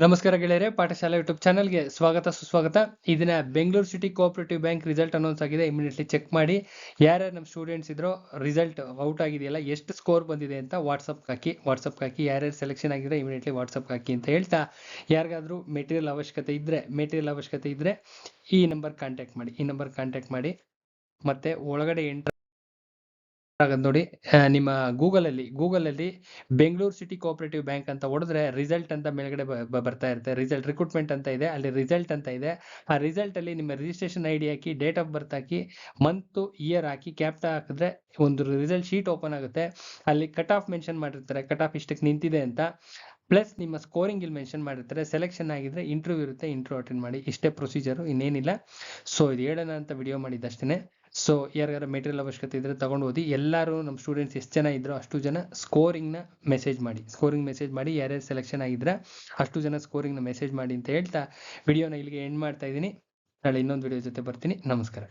ನಮಸ್ಕಾರ ಗೆಳೆಯರೆ, ಪಾಠಶಾಲೆ ಯೂಟ್ಯೂಬ್ ಚಾನಲ್ಗೆ ಸ್ವಾಗತ, ಸುಸ್ವಾಗತ. ಇದನ್ನ ದಿನ Bengaluru city cooperative bank result announce ಆಗಿದೆ. ಇಮಿಡಿಯೇಟ್ಲಿ ಚೆಕ್ ಮಾಡಿ. ಯಾರ್ಯಾರು ನಮ್ಮ ಸ್ಟೂಡೆಂಟ್ಸ್ ಇದ್ರೋ ರಿಸಲ್ಟ್ ಔಟ್ ಆಗಿದೆಯಲ್ಲ, ಎಷ್ಟು ಸ್ಕೋರ್ ಬಂದಿದೆ ಅಂತ ವಾಟ್ಸಪ್ಗೆ ಹಾಕಿ ವಾಟ್ಸಪ್ಗೆ ಹಾಕಿ ಯಾರ್ಯಾರು ಸೆಲೆಕ್ಷನ್ ಆಗಿದ್ರೆ ಇಮಿಡಿಯೇಟ್ಲಿ ವಾಟ್ಸಪ್ಗೆ ಹಾಕಿ ಅಂತ ಹೇಳ್ತಾ. ಯಾರಿಗಾದ್ರೂ ಮೆಟೀರಿಯಲ್ ಅವಶ್ಯಕತೆ ಇದ್ದರೆ ಮೆಟೀರಿಯಲ್ ಅವಶ್ಯಕತೆ ಇದ್ದರೆ ಈ ನಂಬರ್ ಕಾಂಟ್ಯಾಕ್ಟ್ ಮಾಡಿ, ಈ ನಂಬರ್ ಕಾಂಟ್ಯಾಕ್ಟ್ ಮಾಡಿ. ಮತ್ತೆ ಒಳಗಡೆ ಎಂಟರ್ ನೋಡಿ ನಿಮ್ಮ ಗೂಗಲ್ ಅಲ್ಲಿ ಗೂಗಲ್ ಅಲ್ಲಿ ಬೆಂಗಳೂರು ಸಿಟಿ ಕೋಆಪರೇಟಿವ್ ಬ್ಯಾಂಕ್ ಅಂತ ಹೊಡೆದ್ರೆ ರಿಸಲ್ಟ್ ಅಂತ ಮೇಲ್ಗಡೆ ಬರ್ತಾ ಇರುತ್ತೆ. ರಿಸಲ್ಟ್, ರಿಕ್ರೂಟ್ಮೆಂಟ್ ಅಂತ ಇದೆ. ಅಲ್ಲಿ ರಿಸಲ್ಟ್ ಅಂತ ಇದೆ. ಆ ರಿಸಲ್ಟ್ ಅಲ್ಲಿ ನಿಮ್ಮ ರಿಜಿಸ್ಟ್ರೇಷನ್ ಐ ಡಿ ಹಾಕಿ, ಡೇಟ್ ಆಫ್ ಬರ್ತ್ ಹಾಕಿ, ಮಂತ್, ಇಯರ್ ಹಾಕಿ, ಕ್ಯಾಪ್ಟಾ ಹಾಕಿದ್ರೆ ಒಂದು ರಿಸಲ್ಟ್ ಶೀಟ್ ಓಪನ್ ಆಗುತ್ತೆ. ಅಲ್ಲಿ ಕಟ್ ಆಫ್ ಮೆನ್ಷನ್ ಮಾಡಿರ್ತಾರೆ. ಕಟ್ ಆಫ್ ಇಷ್ಟಕ್ಕೆ ನಿಂತಿದೆ ಅಂತ. ಪ್ಲಸ್ ನಿಮ್ಮ ಸ್ಕೋರಿಂಗ್ ಇಲ್ಲಿ ಮೆನ್ಷನ್ ಮಾಡಿರ್ತಾರೆ. ಸೆಲೆಕ್ಷನ್ ಆಗಿದ್ರೆ ಇಂಟರ್ವ್ಯೂ ಇರುತ್ತೆ. ಇಂಟರ್ವ್ಯೂ ಅಟೆಂಡ್ ಮಾಡಿ. ಇಷ್ಟೇ ಪ್ರೊಸೀಜರು, ಇನ್ನೇನಿಲ್ಲ. ಸೊ, ಇದು ಹೇಳೋಣ ಅಂತ ವಿಡಿಯೋ ಮಾಡಿದ್ದಷ್ಟೇ ಸೊ ಯಾರಿಗಾರ ಮೆಟೀರಿಯಲ್ ಅವಶ್ಯಕತೆ ಇದ್ರೆ ತಗೊಂಡು ಓದಿ. ಎಲ್ಲರೂ ನಮ್ಮ ಸ್ಟೂಡೆಂಟ್ಸ್ ಎಷ್ಟು ಜನ ಇದ್ರೋ ಅಷ್ಟು ಜನ ಸ್ಕೋರಿಂಗ್ನ ಮೆಸೇಜ್ ಮಾಡಿ. ಸ್ಕೋರಿಂಗ್ ಮೆಸೇಜ್ ಮಾಡಿ, ಯಾರ್ಯಾರು ಸೆಲೆಕ್ಷನ್ ಆಗಿದ್ರೆ ಅಷ್ಟು ಜನ ಸ್ಕೋರಿಂಗ್ನ ಮೆಸೇಜ್ ಮಾಡಿ ಅಂತ ಹೇಳ್ತಾ ವಿಡಿಯೋನ ಇಲ್ಲಿಗೆ ಎಂಡ್ ಮಾಡ್ತಾ ಇದ್ದೀನಿ. ನಾಳೆ ಇನ್ನೊಂದು ವಿಡಿಯೋ ಜೊತೆ ಬರ್ತೀನಿ. ನಮಸ್ಕಾರ.